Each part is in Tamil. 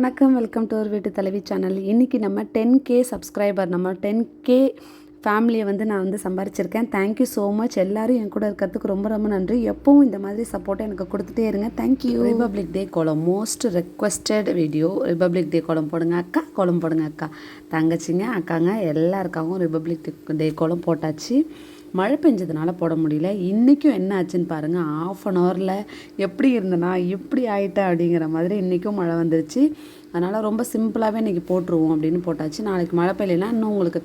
வணக்கம் வெல்கம் டு ஒரு வீட்டு தலைவி சேனல். இன்றைக்கி நம்ம டென் கே சப்ஸ்கிரைபர் நம்ம டென் கே ஃபேமிலியை வந்து நான் வந்து சம்பாரிச்சிருக்கேன். தேங்க்யூ ஸோ மச் எல்லோரும் என் கூட இருக்கிறதுக்கு ரொம்ப ரொம்ப நன்றி. எப்பவும் இந்த மாதிரி சப்போர்ட்டை எனக்கு கொடுத்துட்டே இருங்க. தேங்க்யூ ரிபப்ளிக் டே கோலம் most requested video republic day கோலம் போடுங்க அக்கா கோலம் போடுங்க அக்கா. தங்கச்சிங்க அக்காங்க எல்லாருக்காகவும் ரிபப்ளிக் டே கோலம் போட்டாச்சு. மழை பெஞ்சதுனால போட முடியல. இன்றைக்கும் என்ன ஆச்சுன்னு பாருங்கள் ஆஃப் அன் ஹவரில் எப்படி இருந்தனா எப்படி ஆயிட்டேன் அப்படிங்கிற மாதிரி இன்றைக்கும் மழை வந்துருச்சு. அதனால் ரொம்ப சிம்பிளாகவே இன்றைக்கி போட்டுருவோம் அப்படின்னு போட்டாச்சு. நாளைக்கு மழை பெய்யலைன்னா இன்னும் உங்களுக்கு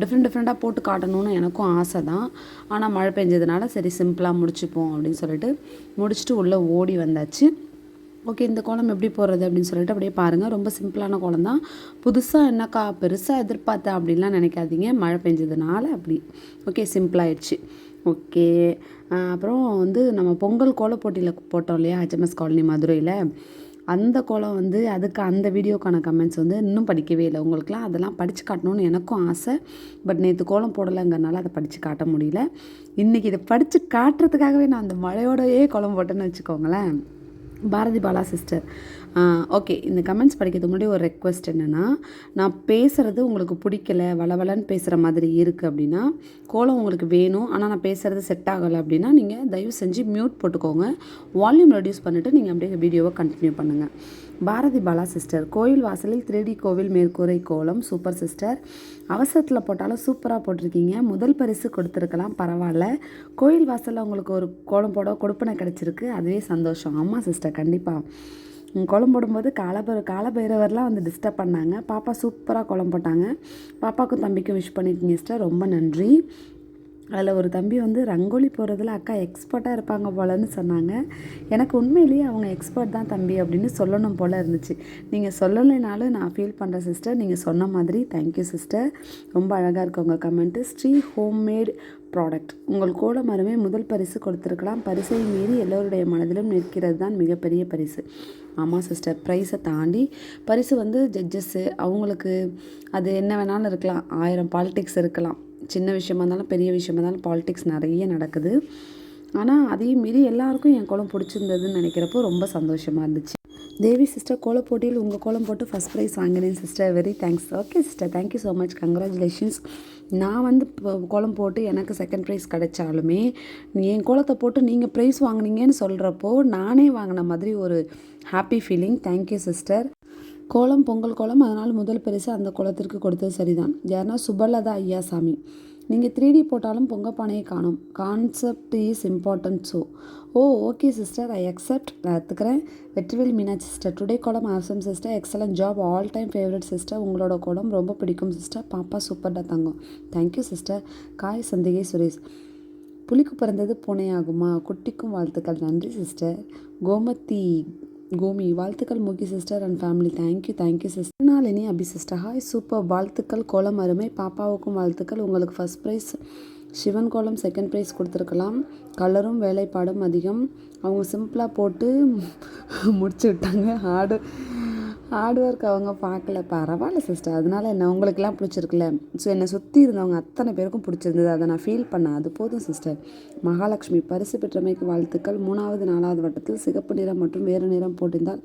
டிஃப்ரெண்ட் டிஃப்ரெண்ட்டாக போட்டு காட்டணும்னு எனக்கும் ஆசை தான் ஆனால் மழை பெஞ்சதுனால சரி சிம்பிளாக முடிச்சுப்போம் அப்படின்னு சொல்லிட்டு முடிச்சுட்டு உள்ளே ஓடி வந்தாச்சு. ஓகே இந்த கோலம் எப்படி போடுறது அப்படின்னு சொல்லிட்டு அப்படியே பாருங்கள் ரொம்ப சிம்பிளான கோலம் தான். புதுசாக என்னக்கா பெருசாக எதிர்பார்த்தேன் அப்படின்லாம் நினைக்காதீங்க. மழை பெஞ்சதுனால அப்படி. ஓகே சிம்பிளாகிடுச்சு ஓகே. அப்புறம் வந்து நம்ம பொங்கல் கோல போட்டியில் போட்டோம் இல்லையா? ஹெச்எம்எஸ் காலனி மதுரையில். அந்த கோலம் வந்து அதுக்கு அந்த வீடியோக்கான கமெண்ட்ஸ் வந்து இன்னும் படிக்கவே இல்லை. உங்களுக்குலாம் அதெல்லாம் படித்து காட்டணும்னு எனக்கும் ஆசை. பட் நேற்று கோலம் போடலைங்கிறனால அதை படித்து காட்ட முடியல. இன்றைக்கி இதை படித்து காட்டுறதுக்காகவே நான் அந்த மழையோடையே கோலம் போட்டேன்னு வச்சுக்கோங்களேன். பாரதி பாலா சிஸ்டர் ஓகே இந்த கமெண்ட்ஸ் படிக்கிறதுக்கு முன்னாடி ஒரு ரெக்வஸ்ட் என்னென்னா நான் பேசுகிறது உங்களுக்கு பிடிக்கல வளவலன்னு பேசுகிற மாதிரி இருக்குது அப்படின்னா கோலம் உங்களுக்கு வேணும் ஆனால் நான் பேசுகிறது செட் ஆகலை அப்படின்னா நீங்கள் தயவு செஞ்சு மியூட் போட்டுக்கோங்க. வால்யூம் ரெடியூஸ் பண்ணிவிட்டு நீங்கள் அப்படியே வீடியோவை கண்டினியூ பண்ணுங்கள் பாரதி பாலா சிஸ்டர். கோயில் வாசலில் த்ரீடி கோவில் மேற்கூரை கோலம் சூப்பர் சிஸ்டர். அவசரத்தில் போட்டாலும் சூப்பராக போட்டிருக்கீங்க. முதல் பரிசு கொடுத்துருக்கலாம் பரவாயில்ல. கோயில் வாசலில் உங்களுக்கு ஒரு கோலம் போட கொடுப்பனை கிடச்சிருக்கு. அதுவே சந்தோஷம். ஆமாம் சிஸ்டர் கண்டிப்பாக கோலம் போடும்போது காலபைர காலபைரவர்லாம் வந்து டிஸ்டர்ப் பண்ணாங்க. பாப்பா சூப்பராக கோலம் போட்டாங்க. பாப்பாவுக்கும் தம்பிக்கும் விஷ் பண்ணியிருக்கீங்க சிஸ்டர். ரொம்ப நன்றி. அதில் ஒரு தம்பி வந்து ரங்கோலி போடுறதுல அக்கா எக்ஸ்பர்ட்டாக இருப்பாங்க போலன்னு சொன்னாங்க. எனக்கு உண்மையிலேயே அவங்க எக்ஸ்பர்ட் தான் தம்பி அப்படின்னு சொல்லணும் போல் இருந்துச்சு. நீங்கள் சொல்லலைனாலும் நான் ஃபீல் பண்ணுற சிஸ்டர் நீங்கள் சொன்ன மாதிரி தேங்க்யூ சிஸ்டர் ரொம்ப அழகாக இருக்கு உங்கள் கமெண்ட்டு ஸ்ரீ ஹோம்மேட் ப்ராடக்ட் உங்கள் கோல மரமே முதல் பரிசு கொடுத்துருக்கலாம். பரிசை மீறி எல்லோருடைய மனதிலும் நிற்கிறது தான் மிகப்பெரிய பரிசு. ஆமாம் சிஸ்டர் ப்ரைஸை தாண்டி பரிசு வந்து ஜட்ஜஸ்ஸு அவங்களுக்கு அது என்ன வேணாலும் இருக்கலாம். ஆயிரம் பாலிடிக்ஸ் இருக்கலாம். சின்ன விஷயமா இருந்தாலும் பெரிய விஷயமா இருந்தாலும் பாலிடிக்ஸ் நிறைய நடக்குது. ஆனால் அதையும் மீறி எல்லாருக்கும் என் கோலம் பிடிச்சிருந்ததுன்னு நினைக்கிறப்போ ரொம்ப சந்தோஷமாக இருந்துச்சு. தேவி சிஸ்டர் கோல போட்டியில் உங்கள் கோலம் போட்டு ஃபஸ்ட் ப்ரைஸ் வாங்கினேன் sister very thanks okay sister thank you so much congratulations நான் வந்து இப்போ கோலம் போட்டு எனக்கு செகண்ட் ப்ரைஸ் கிடைச்சாலுமே என் கோலத்தை போட்டு நீங்கள் ப்ரைஸ் வாங்கினீங்கன்னு சொல்கிறப்போ நானே வாங்கின மாதிரி ஒரு ஹாப்பி ஃபீலிங் தேங்க்யூ சிஸ்டர் கோலம் பொங்கல் கோலம் அதனால் முதல் பரிசு அந்த கோலத்திற்கு கொடுத்தது சரிதான். யாருன்னா சுபலதா ஐயாசாமி. நீங்கள் த்ரீ டி போட்டாலும் பொங்க பானையை காணும். Concept is important so oh okay sister I accept நான் எடுத்துக்கிறேன். வெற்றிவேல் மீனாட்சி சிஸ்டர் டுடே கோலம் awesome sister excellent job all time favourite sister உங்களோட கோலம் ரொம்ப பிடிக்கும் சிஸ்டர் பாப்பா சூப்பர்டா தங்கம். தேங்க்யூ சிஸ்டர் காய் சந்திகை சுரேஷ். புலிக்கு பிறந்தது பூனையாகுமா? குட்டிக்கும் வாழ்த்துக்கள். நன்றி சிஸ்டர் கோமதி. கோமி வாழ்த்துக்கள் மூக்கி sister and family thank you thank you sister Nalini Abi sister hi super வாழ்த்துக்கள் கோலம் அருமை. பாப்பாவுக்கும் வாழ்த்துக்கள். உங்களுக்கு ஃபஸ்ட் ப்ரைஸ் சிவன் கோலம் செகண்ட் ப்ரைஸ் கொடுத்துருக்கலாம். கலரும் வேலைப்பாடும் அதிகம். அவங்க சிம்பிளாக போட்டு முடிச்சு விட்டாங்க ஹார்டு ஹார்ட் ஒர்க் அவங்க பார்க்கல. பரவாயில்ல சிஸ்டர் அதனால என்ன? உங்களுக்கெல்லாம் பிடிச்சிருக்குல்ல? ஸோ என்னை சுற்றி இருந்தவங்க அத்தனை பேருக்கும் பிடிச்சிருந்தது. அதை நான் ஃபீல் பண்ணேன். அது போதும் சிஸ்டர் மகாலட்சுமி பரிசு பெற்றமைக்கு வாழ்த்துக்கள். மூணாவது நாலாவது வட்டத்தில் சிகப்பு நிறம் மற்றும் வேறு நிறம் போட்டிருந்தால்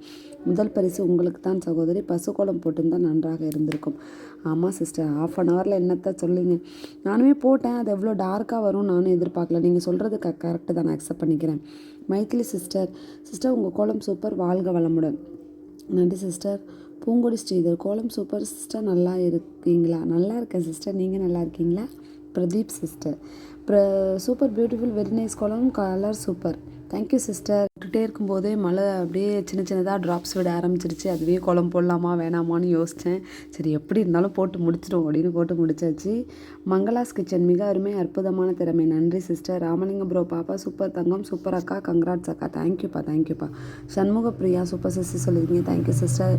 முதல் பரிசு உங்களுக்கு தான் சகோதரி. பசுக்கோளம் போட்டிருந்தால் நன்றாக இருந்திருக்கும். ஆமாம் சிஸ்டர் ஆஃப் அன் ஹவரில் என்னத்தை சொல்லுங்க? நானுமே போட்டேன். அது எவ்வளோ டார்க்காக வரும் நானும் எதிர்பார்க்கல. நீங்கள் சொல்கிறது க கரெக்டு தான் நான் அக்செப்ட் பண்ணிக்கிறேன். மைத்திலி சிஸ்டர் சிஸ்டர் உங்கள் கோலம் சூப்பர் வாழ்க வளமுடன். நன்றி சிஸ்டர் பூங்கொடி ஸ்ரீதர் கோலம் சூப்பர் சிஸ்டர் நல்லா இருக்கீங்களா? நல்லா இருக்கேன் சிஸ்டர் நீங்கள் நல்லா இருக்கீங்களா? பிரதீப் சிஸ்டர் ப்ர சூப்பர் பியூட்டிஃபுல் வெரி நைஸ் கோலம் colour super thank you sister விட்டுட்டே இருக்கும்போதே மழை அப்படியே சின்ன சின்னதாக ட்ராப்ஸ் விட ஆரம்பிச்சிருச்சு. அதுவே குளம் போடலாமா வேணாமான்னு யோசித்தேன் சரி எப்படி இருந்தாலும் போட்டு முடிச்சிடும் அப்படின்னு போட்டு முடிச்சாச்சு. மங்களாஸ் கிச்சன் மிக அருமை அற்புதமான திறமை. நன்றி சிஸ்டர் ராமலிங்கம் ப்ரோ பாப்பா சூப்பர் தங்கம் சூப்பர் அக்கா. கங்க்ராட்ஸ் அக்கா. தேங்க்யூப்பா தேங்க்யூப்பா சண்முக பிரியா சூப்பர் சிஸ்டர் சொல்லியிருக்கீங்க தேங்க்யூ சிஸ்டர்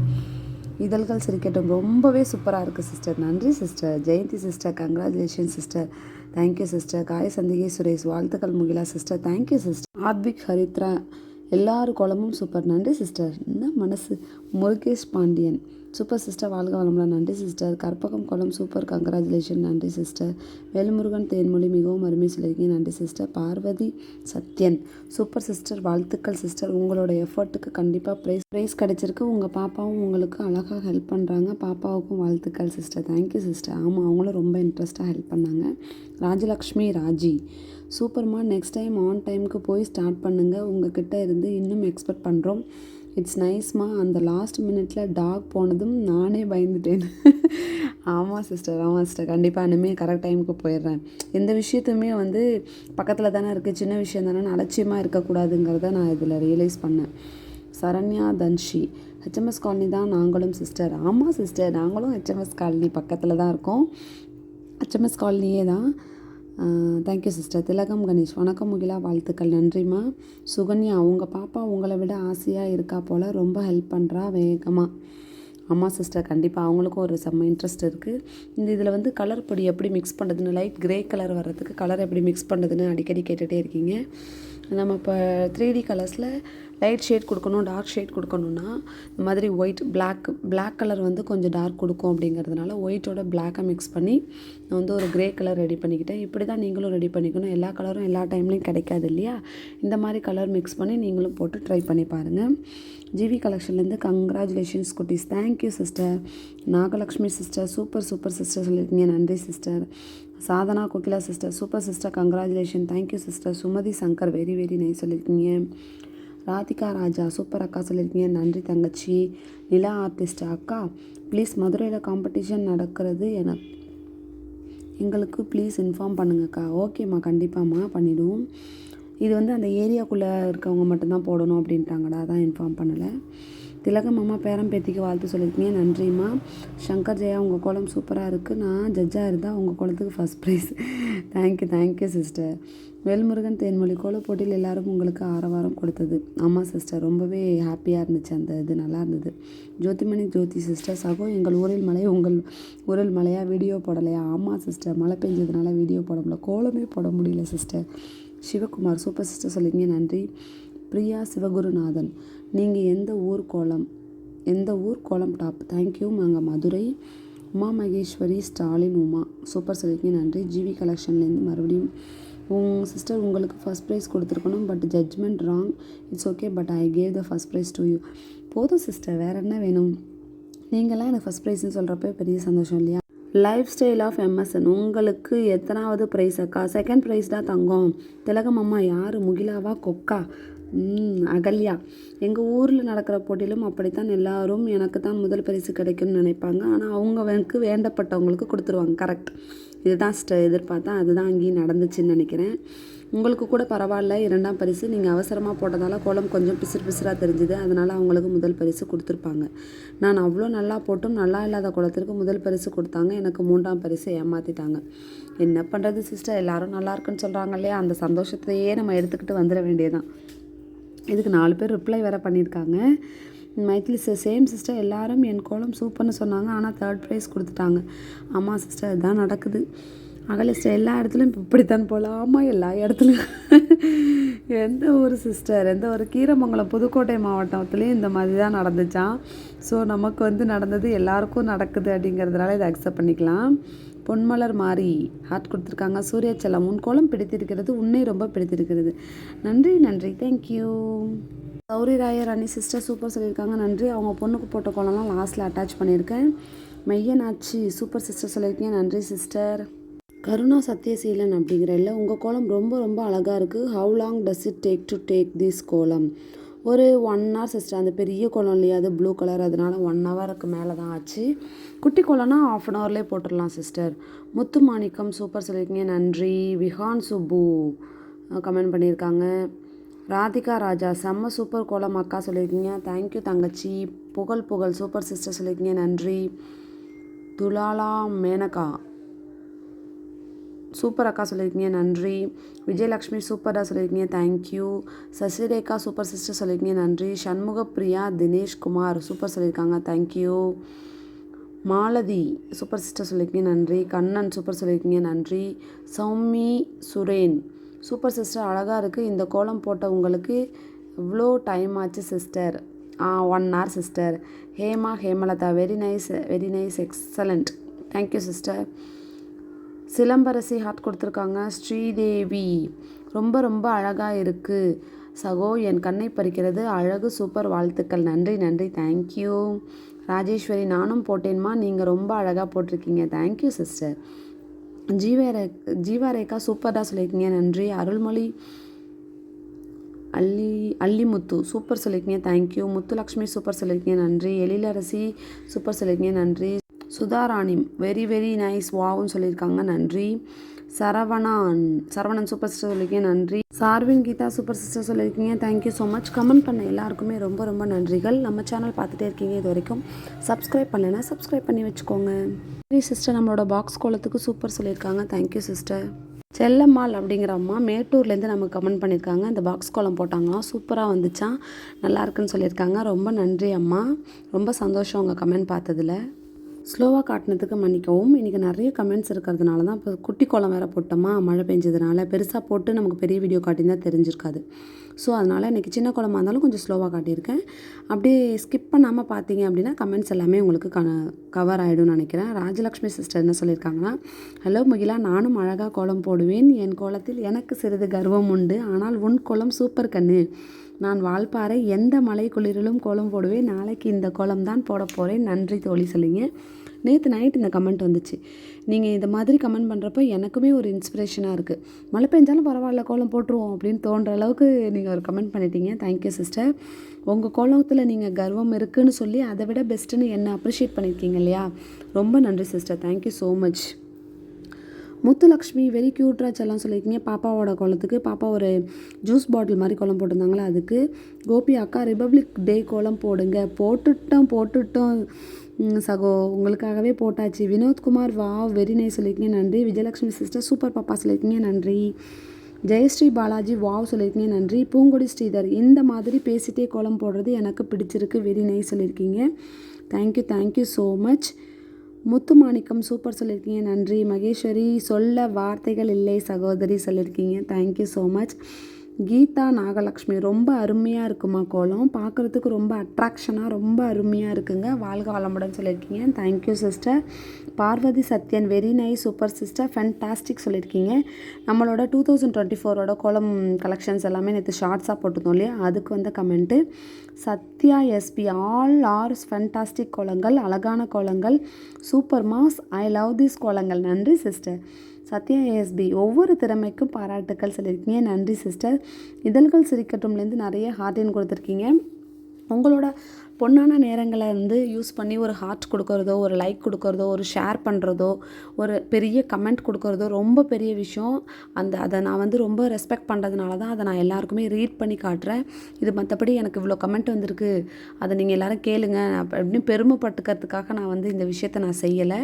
இதழ்கள் சிரிக்கட்டும். ரொம்பவே சூப்பராக இருக்குது சிஸ்டர் நன்றி sister Jayanthi sister congratulation sister thank you sister காய சந்திகை சுரேஷ் வாழ்த்துக்கள் Mugila sister thank you sister Aadvik Haritra எல்லார் குளமும் சூப்பர் நன்றி சிஸ்டர் என்ன மனசு? முருகேஷ் பாண்டியன். சூப்பர் சிஸ்டர் வாழ்க வளமுடன். நன்றி சிஸ்டர். கற்பகம் குளம் சூப்பர். கங்க்ராச்சுலேஷன். நன்றி சிஸ்டர். வேலுமுருகன் தேன்மொழி மிகவும் அருமை சொல்லியிருக்கீங்க. நன்றி sister. Parvathi Sathyan. Super sister வாழ்த்துக்கள் சிஸ்டர். உங்களோட எஃபர்ட்டுக்கு கண்டிப்பாக ப்ரைஸ் ப்ரைஸ் கிடச்சிருக்கு. உங்கள் பாப்பாவும் உங்களுக்கு அழகாக ஹெல்ப் பண்ணுறாங்க பாப்பாவுக்கும் வாழ்த்துக்கள் சிஸ்டர். தேங்க்யூ சிஸ்டர் ஆமாம் அவங்களும் ரொம்ப இன்ட்ரெஸ்ட்டாக ஹெல்ப் பண்ணாங்க. ராஜலக்ஷ்மி ராஜி. சூப்பர்மா நெக்ஸ்ட் டைம் ஆன் டைமுக்கு போய் ஸ்டார்ட் பண்ணுங்கள் உங்கள் கிட்டே இருந்து இன்னும் எக்ஸ்பெக்ட் பண்ணுறோம் இட்ஸ் நைஸ்மா அந்த லாஸ்ட் மினிட்ல டாக் போனதும் நானே பயந்துட்டேன். ஆமாம் சிஸ்டர் ஆமாம் சிஸ்டர் கண்டிப்பாக இனிமேல் கரெக்ட் டைமுக்கு போயிடுறேன். எந்த விஷயத்தையுமே வந்து பக்கத்தில் தானே இருக்குது சின்ன விஷயம் தானே. அலட்சியமாக இருக்கக்கூடாதுங்கிறத நான் இதில் ரியலைஸ் பண்ணேன். சரண்யா தன்ஷி. ஹெச்எம்எஸ் காலனி தான் நாங்களும் சிஸ்டர் ஆமாம் சிஸ்டர் நாங்களும் ஹெச்எம்எஸ் காலனி பக்கத்தில் தான் இருக்கோம். ஹெச்எம்எஸ் காலனியே தான் தேங்க்யூ சிஸ்டர் திலகம் கணேஷ் வணக்கம் முகிலா வாழ்த்துக்கள். நன்றிம்மா. சுகன்யா உங்கள் பாப்பா உங்களை விட ஆசையாக இருக்கா போல் ரொம்ப ஹெல்ப் பண்ணுறா வேகமாக ஆமாம் சிஸ்டர் கண்டிப்பாக அவங்களுக்கும் ஒரு செம்ம இன்ட்ரெஸ்ட் இருக்குது இந்த இதில் வந்து கலர் பொடி எப்படி மிக்ஸ் பண்ணுறதுன்னு லைட் கிரே கலர் வர்றதுக்கு கலர் எப்படி மிக்ஸ் பண்ணுறதுன்னு அடிக்கடி கேட்டுகிட்டே இருக்கீங்க. நம்ம இப்போ த்ரீ டி கலர்ஸில் லைட் ஷேட் கொடுக்கணும் டார்க் ஷேட் கொடுக்கணுன்னா இந்த மாதிரி ஒயிட் பிளாக் பிளாக் கலர் வந்து கொஞ்சம் டார்க் கொடுக்கும் அப்படிங்கிறதுனால ஒயிட்டோட பிளாக்கை மிக்ஸ் பண்ணி நான் வந்து ஒரு கிரே கலர் ரெடி பண்ணிக்கிட்டேன். இப்படி தான் நீங்களும் ரெடி பண்ணிக்கணும். எல்லா கலரும் எல்லா டைம்லையும் கிடைக்காது இல்லையா? இந்த மாதிரி கலர் மிக்ஸ் பண்ணி நீங்களும் போட்டு ட்ரை பண்ணி பாருங்கள் ஜிவி கலெக்ஷன்லேருந்து கங்க்ராச்சுலேஷன்ஸ் குட்டீஸ். Thank you sister Nagalakshmi sister super super sister சொல்லியிருக்கீங்க. நன்றி sister Sadhana Kokila sister super sister congratulation thank you sister Sumathi Shankar very very nice சொல்லியிருக்கீங்க. ராதிகா ராஜா சூப்பர் அக்கா சொல்லியிருக்கீங்க. நன்றி தங்கச்சி. நிலா ஆர்டிஸ்ட் அக்கா. ப்ளீஸ் மதுரையில் காம்படிஷன் நடக்கிறது. என எங்களுக்கு ப்ளீஸ் இன்ஃபார்ம் பண்ணுங்கக்கா. ஓகேம்மா கண்டிப்பாம்மா பண்ணிவிடுவோம் இது வந்து அந்த ஏரியாக்குள்ளே இருக்கவங்க மட்டும்தான் போடணும் அப்படின்ட்டாங்கடா. அதான் இன்ஃபார்ம் பண்ணலை. திலகம் அம்மா பேரம் பேத்திக்கு வாழ்த்து சொல்லியிருக்கீங்க. நன்றிம்மா. சங்கர் ஜெயா உங்கள் கோலம் சூப்பராக இருக்குது நான் ஜட்ஜாக இருந்தால் உங்கள் கோலத்துக்கு first prize thank you thank you sister Velmurugan Thenmozhi கோல போட்டியில் எல்லாரும் உங்களுக்கு ஆரவாரம் கொடுத்தது. ஆமாம் சிஸ்டர் ரொம்பவே ஹாப்பியாக இருந்துச்சு அந்த இது. நல்லா இருந்தது. ஜோதிமணி ஜோதி சிஸ்டர் சகோ எங்கள் ஊரில் மழை உங்கள் ஊரில் மழையாக வீடியோ போடலையா? ஆமாம் சிஸ்டர் மழை பெஞ்சதுனால வீடியோ போட முடியல. கோலமே போட முடியல சிஸ்டர் சிவகுமார் சூப்பர் சிஸ்டர் சொல்லிங்க நன்றி. பிரியா சிவகுருநாதன். நீங்கள் எந்த ஊர் கோலம் எந்த ஊர் கோலம் டாப் தேங்க்யூ நாங்கள் மதுரை. உமா மகேஸ்வரி ஸ்டாலின் உமா. சூப்பர் சொல்லியிருக்கீங்க நன்றி. ஜிவி கலெக்ஷன்லேருந்து மறுபடியும் உங்கள் சிஸ்டர் உங்களுக்கு ஃபஸ்ட் ப்ரைஸ் கொடுத்துருக்கணும் but judgement wrong it's okay but I gave the first prize to you போதும் சிஸ்டர் வேறு என்ன வேணும்? நீங்களாம் எனக்கு ஃபஸ்ட் ப்ரைஸ்னு சொல்கிறப்ப பெரிய சந்தோஷம் இல்லையா? லைஃப் ஸ்டைல் ஆஃப் எம்எஸ்என் உங்களுக்கு எத்தனாவது ப்ரைஸ் அக்கா? செகண்ட் ப்ரைஸ் தான் தங்கம். திலகம் அம்மா யார்? முகிலாவா? கொக்கா? அகல்யா. எங்கள் ஊரில் நடக்கிற போட்டியிலும் அப்படித்தான் எல்லாரும் எனக்கு தான் முதல் பரிசு கிடைக்கும்னு நினைப்பாங்க. ஆனால் அவங்களுக்கு வேண்டப்பட்டவங்களுக்கு கொடுத்துருவாங்க. கரெக்ட் இதுதான் ஸ்ட எதிர்பார்த்தா அதுதான் அங்கேயும் நடந்துச்சுன்னு நினைக்கிறேன். உங்களுக்கு கூட பரவாயில்ல இரண்டாம் பரிசு. நீங்கள் அவசரமாக போட்டதால் கோலம் கொஞ்சம் பிசிறு பிசிறாக தெரிஞ்சுது. அதனால் அவங்களுக்கு முதல் பரிசு கொடுத்துருப்பாங்க. நான் அவ்வளோ நல்லா போட்டும் நல்லா இல்லாத குளத்திற்கு முதல் பரிசு கொடுத்தாங்க. எனக்கு மூன்றாம் பரிசு ஏமாற்றிட்டாங்க என்ன பண்ணுறது சிஸ்டர்? எல்லாரும் நல்லா இருக்குன்னு சொல்கிறாங்க இல்லையா? அந்த சந்தோஷத்தையே நம்ம எடுத்துக்கிட்டு வந்துட வேண்டியதான் இதுக்கு நாலு பேர் ரிப்ளை வேறு பண்ணியிருக்காங்க. மைத்லி சார் சேம் சிஸ்டர் எல்லாரும் என் கோலம் சூப்பர்னு சொன்னாங்க. ஆனால் தேர்ட் ப்ரைஸ் கொடுத்துட்டாங்க. ஆமாம் சிஸ்டர் இதுதான் நடக்குது. அகல சிஸ்டர் எல்லா இடத்துலையும் இப்போ இப்படித்தான் போல. ஆமாம் எல்லா இடத்துலையும். எந்த ஒரு சிஸ்டர் எந்த ஒரு கீரமங்கலம் புதுக்கோட்டை மாவட்டத்துலேயும் இந்த மாதிரி தான் நடந்துச்சான் ஸோ நமக்கு வந்து நடந்தது எல்லாருக்கும் நடக்குது அப்படிங்கிறதுனால இதை அக்செப்ட் பண்ணிக்கலாம். பொன்மலர் மாறி ஹார்ட் கொடுத்துருக்காங்க. சூர்யாச்சலம் உன் கோலம் பிடித்திருக்கிறது உன்னை ரொம்ப பிடித்திருக்கிறது. நன்றி நன்றி. தேங்க்யூ கௌரி ராயர் அண்ணி சிஸ்டர் சூப்பர் சொல்லியிருக்காங்க. நன்றி. அவங்க பொண்ணுக்கு போட்ட கோலம்லாம் லாஸ்ட்டில் அட்டாச் பண்ணியிருக்கேன். மையனாச்சி சூப்பர் சிஸ்டர் சொல்லியிருக்கீங்க. நன்றி சிஸ்டர் கருணா சத்யசீலன் அப்படிங்கிற இல்லை உங்கள் கோலம் ரொம்ப ரொம்ப அழகாக இருக்குது how long does it take to take this கோலம்? ஒரு ஒன் ஹவர் சிஸ்டர் அந்த பெரிய குளம் இல்லையா அது ப்ளூ கலர் அதனால ஒன் ஹவருக்கு மேலே தான் ஆச்சு. குட்டி குளம்னா ஆஃப் அன் ஹவர்லேயே போட்டுடலாம் சிஸ்டர் முத்து மாணிக்கம் சூப்பர் சொல்லியிருக்கீங்க. நன்றி. விஹான் சுப்பு கமெண்ட் பண்ணியிருக்காங்க. ராதிகா ராஜா செம்ம சூப்பர் கோலம் அக்கா சொல்லியிருக்கீங்க. தேங்க்யூ தங்கச்சி. புகழ் புகழ் சூப்பர் சிஸ்டர் சொல்லியிருக்கீங்க. நன்றி. துலாலா மேனகா. சூப்பர் அக்கா சொல்லியிருக்கீங்க நன்றி. விஜயலக்ஷ்மி சூப்பராக சொல்லியிருக்கீங்க தேங்க்யூ சசிரேகா சூப்பர் சிஸ்டர் சொல்லியிருக்கீங்க நன்றி. சண்முக பிரியா தினேஷ் குமார் சூப்பர் சொல்லியிருக்காங்க thank you Malathi super sister சொல்லியிருக்கீங்க நன்றி. கண்ணன் சூப்பர் சொல்லியிருக்கீங்க நன்றி. சௌமி சுரேன் சூப்பர் சிஸ்டர் அழகாக இருக்குது இந்த கோலம் போட்ட உங்களுக்கு இவ்வளோ டைம் ஆச்சு sister one hour sister Hema Hemalatha very nice very nice excellent thank you sister Silambarasi heart கொடுத்துருக்காங்க. ஸ்ரீதேவி ரொம்ப ரொம்ப அழகாக இருக்குது சகோ என் கண்ணை பறிக்கிறது அழகு சூப்பர் வாழ்த்துக்கள். நன்றி நன்றி. தேங்க்யூ ராஜேஸ்வரி நானும் போட்டேன்மா. நீங்கள் ரொம்ப அழகாக போட்டிருக்கீங்க. தேங்க்யூ சிஸ்டர் ஜீவரே ஜீவாரேக்கா சூப்பராக சொல்லியிருக்கீங்க. நன்றி. அருள்மொழி அள்ளி அள்ளிமுத்து சூப்பர் சொல்லியிருக்கீங்க. தேங்க்யூ முத்துலக்ஷ்மி சூப்பர் சொல்லியிருக்கீங்க. நன்றி. எழிலரசி சூப்பர் சொல்லியிருக்கீங்க. நன்றி. சுதாராணி வெரி வெரி நைஸ் வாவ்னு சொல்லியிருக்காங்க. நன்றி. சரவணான் சரவணன் சூப்பர் சிஸ்டர் சொல்லியிருக்கேன் நன்றி. சார்வின் கீதா சூப்பர் சிஸ்டர் சொல்லியிருக்கீங்க. Thank you so much comment பண்ண எல்லாருக்குமே ரொம்ப ரொம்ப நன்றிகள். நம்ம சேனல் பார்த்துட்டே இருக்கீங்க இது வரைக்கும். சப்ஸ்கிரைப் பண்ணலைன்னா சப்ஸ்கிரைப் பண்ணி வச்சுக்கோங்க. சரி சிஸ்டர் நம்மளோட பாக்ஸ் கோலத்துக்கு சூப்பர் சொல்லியிருக்காங்க. தேங்க்யூ சிஸ்டர் செல்லம்மாள் அப்படிங்கிற அம்மா மேட்டூர்லேருந்து நமக்கு கமெண்ட் பண்ணியிருக்காங்க. இந்த பாக்ஸ் கோலம் போட்டாங்களாம். சூப்பராக வந்துச்சான் நல்லா இருக்குன்னு சொல்லியிருக்காங்க. ரொம்ப நன்றி அம்மா. ரொம்ப சந்தோஷம் உங்கள் கமெண்ட் பார்த்ததில். ஸ்லோவாக காட்டினதுக்கு மன்னிக்கவும். இன்றைக்கி நிறைய கமெண்ட்ஸ் இருக்கிறதுனால தான் இப்போ குட்டி கோலம் வேறு போட்டோமா? மழை பெஞ்சதுனால. பெருசாக போட்டு நமக்கு பெரிய வீடியோ காட்டியிருந்தா தெரிஞ்சிருக்காது. ஸோ அதனால் இன்றைக்கி சின்ன குளமாக இருந்தாலும் கொஞ்சம் ஸ்லோவாக காட்டியிருக்கேன். அப்படியே ஸ்கிப் பண்ணாமல் பார்த்தீங்க அப்படின்னா கமெண்ட்ஸ் எல்லாமே உங்களுக்கு க கவர் ஆகிடும்னு நினைக்கிறேன். ராஜலக்ஷ்மி சிஸ்டர் என்ன சொல்லியிருக்காங்கன்னா ஹலோ முகிலா நானும் அழகாக கோலம் போடுவேன். என் கோலத்தில் எனக்கு சிறிது கர்வம் உண்டு. ஆனால் உன் கோலம் சூப்பர் கண்ணு. நான் வால்பாறை எந்த மலை குளிரிலும் கோலம் போடுவேன். நாளைக்கு இந்த கோலம் தான் போட போகிறேன் நன்றி தோழி சொல்லிங்க. நேற்று நைட் இந்த கமெண்ட் வந்துச்சு. நீங்கள் இந்த மாதிரி கமெண்ட் பண்ணுறப்போ எனக்குமே ஒரு இன்ஸ்பிரேஷனாக இருக்குது மழை பெஞ்சாலும் பரவாயில்ல கோலம் போட்டுருவோம் அப்படின்னு தோன்ற அளவுக்கு நீங்கள் ஒரு கமெண்ட் பண்ணிட்டீங்க. தேங்க்யூ சிஸ்டர் உங்கள் கோலத்தில் நீங்கள் கர்வம் இருக்குன்னு சொல்லி அதை விட பெஸ்ட்டுன்னு என்ன அப்ரிஷியேட் பண்ணியிருக்கீங்க இல்லையா? ரொம்ப நன்றி sister thank you so much Muthulakshmi very க்யூட்டாக எல்லாம் சொல்லியிருக்கீங்க. பாப்பாவோட குளத்துக்கு பாப்பா ஒரு ஜூஸ் பாட்டில் மாதிரி குளம் போட்டிருந்தாங்களே அதுக்கு. கோபி அக்கா ரிபப்ளிக் டே கோலம் போடுங்க. போட்டுட்டோம் போட்டுட்டோம். சகோ உங்களுக்காகவே போட்டாச்சு. வினோத்குமார் வா வெரி நைஸ் சொல்லியிருக்கீங்க. நன்றி. விஜயலக்ஷ்மி சிஸ்டர் சூப்பர் பாப்பா சொல்லியிருக்கீங்க. நன்றி. ஜெயஸ்ரீ பாலாஜி வாவ் சொல்லியிருக்கீங்க. நன்றி. பூங்கொடி ஸ்ரீதர் இந்த மாதிரி பேசிட்டே கோலம் போடுறது எனக்கு பிடிச்சிருக்கு. வெரி நைஸ் சொல்லியிருக்கீங்க. Thank you thank you so much Muthumanickam super சொல்லியிருக்கீங்க. நன்றி. மகேஸ்வரி சொல்ல வார்த்தைகள் இல்லை சகோதரி சொல்லியிருக்கீங்க. Thank you so much Geetha Nagalakshmi ரொம்ப அருமையாக இருக்குமா கோலம்? பார்க்குறதுக்கு ரொம்ப அட்ராக்ஷனாக ரொம்ப அருமையாக இருக்குங்க. வாழ்க வளமுடன் சொல்லியிருக்கீங்க. Thank you sister Parvathi Sathyan very nice super sister fantastic சொல்லியிருக்கீங்க. நம்மளோட டூ தௌசண்ட் டுவெண்ட்டி ஃபோரோட கோலம் கலெக்ஷன்ஸ் எல்லாமே நேற்று ஷார்ட்ஸாக போட்டிருந்தோம் இல்லையா? அதுக்கு வந்த comment Sathya SP all are fantastic கோலங்கள் அழகான கோலங்கள். Super mass I love this கோலங்கள். நன்றி சிஸ்டர் சத்யா ஏஎஸ்பி ஒவ்வொரு திறமைக்கும் பாராட்டுக்கள் சொல்லியிருக்கீங்க. நன்றி சிஸ்டர் இதழ்கள் சிரிக்கட்டும்லேருந்து நிறைய ஹார்டின் கொடுத்துருக்கீங்க. உங்களோட பொண்ணான நேரங்களை வந்து யூஸ் பண்ணி ஒரு ஹார்ட் கொடுக்கறதோ ஒரு லைக் கொடுக்கறதோ ஒரு ஷேர் பண்ணுறதோ ஒரு பெரிய கமெண்ட் கொடுக்கறதோ ரொம்ப பெரிய விஷயம். அந்த அதை நான் வந்து ரொம்ப ரெஸ்பெக்ட் பண்ணுறதுனால தான் அதை நான் எல்லாருக்குமே ரீட் பண்ணி காட்டுறேன். இது மற்றபடி எனக்கு இவ்வளோ கமெண்ட் வந்திருக்கு. அதை நீங்கள் எல்லாரும் கேளுங்க. அப்படின்னு பெருமைப்பட்டுக்கிறதுக்காக நான் வந்து இந்த விஷயத்த நான் செய்யலை.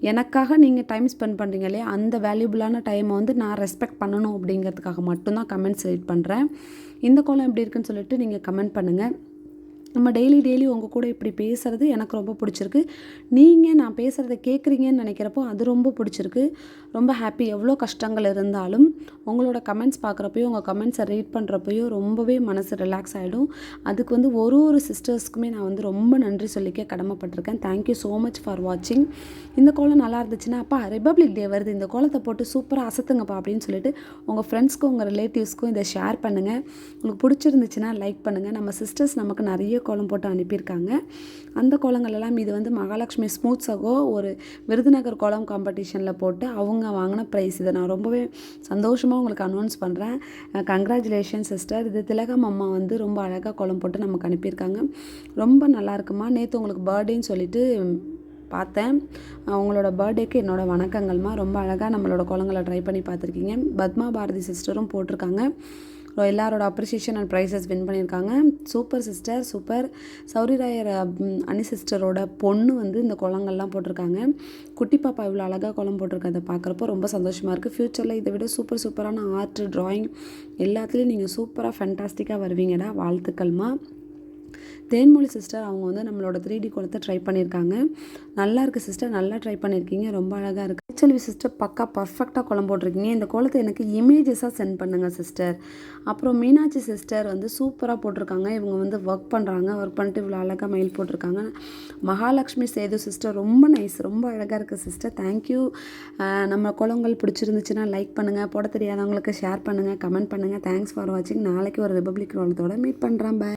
எனக்காக நீங்கள் டைம் ஸ்பெண்ட் பண்ணுறீங்க இல்லையா? அந்த வேல்யூபிளான டைமை வந்து நான் ரெஸ்பெக்ட் பண்ணணும் அப்படிங்கிறதுக்காக மட்டும்தான் கமெண்ட்ஸ் ரீட் பண்ணுறேன் இந்த கோலம் எப்படி இருக்குன்னு சொல்லிட்டு நீங்கள் கமெண்ட் பண்ணுங்கள் நம்ம டெய்லி டெய்லி உங்கள் கூட இப்படி பேசுகிறது எனக்கு ரொம்ப பிடிச்சிருக்கு. நீங்கள் நான் பேசுகிறத கேட்குறீங்கன்னு நினைக்கிறப்போ அது ரொம்ப பிடிச்சிருக்கு. ரொம்ப ஹாப்பி எவ்வளோ கஷ்டங்கள் இருந்தாலும் உங்களோட கமெண்ட்ஸ் பார்க்குறப்பையும் உங்கள் கமெண்ட்ஸை ரீட் பண்ணுறப்பையும் ரொம்பவே மனசு ரிலாக்ஸ் ஆகிடும் அதுக்கு வந்து ஒரு ஒரு சிஸ்டர்ஸ்க்குமே நான் வந்து ரொம்ப நன்றி சொல்லிக்க கடமைப்பட்டிருக்கேன். தேங்க்யூ ஸோ மச் ஃபார் வாட்சிங் இந்த கோலம் நல்லா இருந்துச்சுன்னா அப்பா ரிபப்ளிக் டே வருது. இந்த கோலத்தை போட்டு சூப்பராக அசத்துங்கப்பா அப்படின்னு சொல்லிட்டு உங்கள் ஃப்ரெண்ட்ஸ்க்கும் உங்கள் ரிலேட்டிவ்ஸ்க்கும் இதை ஷேர் பண்ணுங்கள் உங்களுக்கு பிடிச்சிருந்துச்சுன்னா லைக் பண்ணுங்கள் நம்ம சிஸ்டர்ஸ் நமக்கு நிறைய கோலம் போட்டு அனுப்பியிருக்காங்க. அந்த கோலங்கள் எல்லாம் இது வந்து மகாலட்சுமி ஸ்மூத் சகோ ஒரு விருதுநகர் கோலம் காம்படிஷனில் போட்டு அவங்க வாங்கின ப்ரைஸ் இதை. நான் ரொம்பவே சந்தோஷமாக உங்களுக்கு அனௌன்ஸ் பண்ணுறேன் கங்க்ராச்சுலேஷன் சிஸ்டர் இது திலகம் அம்மா வந்து ரொம்ப அழகாக கோலம் போட்டு நமக்கு அனுப்பியிருக்காங்க. ரொம்ப நல்லா இருக்குமா? நேற்று உங்களுக்கு பர்த்டேன்னு சொல்லிட்டு பார்த்தேன். அவங்களோட பர்த்டேக்கு என்னோடய வணக்கங்கள்மா. ரொம்ப அழகாக நம்மளோட குளங்களை ட்ரை பண்ணி பார்த்துருக்கீங்க. பத்மா பாரதி சிஸ்டரும் போட்டிருக்காங்க. எல்லாரோட அப்ரிசியேஷன் அண்ட் ப்ரைஸஸ் வின் பண்ணியிருக்காங்க. சூப்பர் சிஸ்டர் சூப்பர் சௌரிராயர் ம், அனி சிஸ்டரோட பொண்ணு வந்து இந்த குளங்கள்லாம் போட்டிருக்காங்க. குட்டி பாப்பா இவ்வளோ அழகாக குளம் போட்டிருக்கதை பார்க்குறப்போ ரொம்ப சந்தோஷமாக இருக்குது ஃப்யூச்சரில் இதை விட சூப்பர் சூப்பரான ஆர்ட் ட்ராயிங் எல்லாத்துலேயும் நீங்கள் சூப்பராக ஃபென்டாஸ்டிக்காக வருவீங்கடா. வாழ்த்துக்கள்மா. தேன்மொழி சிஸ்டர் அவங்க வந்து நம்மளோட த்ரீ டி கோலத்தை ட்ரை பண்ணியிருக்காங்க. நல்லா இருக்குது சிஸ்டர் நல்லா ட்ரை பண்ணியிருக்கீங்க. ரொம்ப அழகாக இருக்குது ஹெச்எல்வி சிஸ்டர் பக்கா பர்ஃபெக்டாக குளம் போட்டிருக்கீங்க. இந்த கோலத்தை எனக்கு இமேஜஸாக சென்ட் பண்ணுங்கள் சிஸ்டர் அப்புறம் மீனாட்சி சிஸ்டர் வந்து சூப்பராக போட்டிருக்காங்க. இவங்க வந்து ஒர்க் பண்ணுறாங்க ஒர்க் பண்ணிட்டு இவ்வளோ அழகாக மெயில் போட்டிருக்காங்க. மகாலட்சுமி சேது சிஸ்டர் ரொம்ப நைஸ் ரொம்ப அழகாக இருக்குது சிஸ்டர் தேங்க்யூ நம்ம குளங்கள் பிடிச்சிருந்துச்சுன்னா லைக் பண்ணுங்கள் போட தெரியாதவங்களுக்கு ஷேர் பண்ணுங்கள் கமெண்ட் பண்ணுங்கள் தேங்க்ஸ் ஃபார் வாட்சிங் நாளைக்கு ஒரு ரிப்பப்ளிக் ரோலத்தோட மீட் பண்ணுறேன் பாய்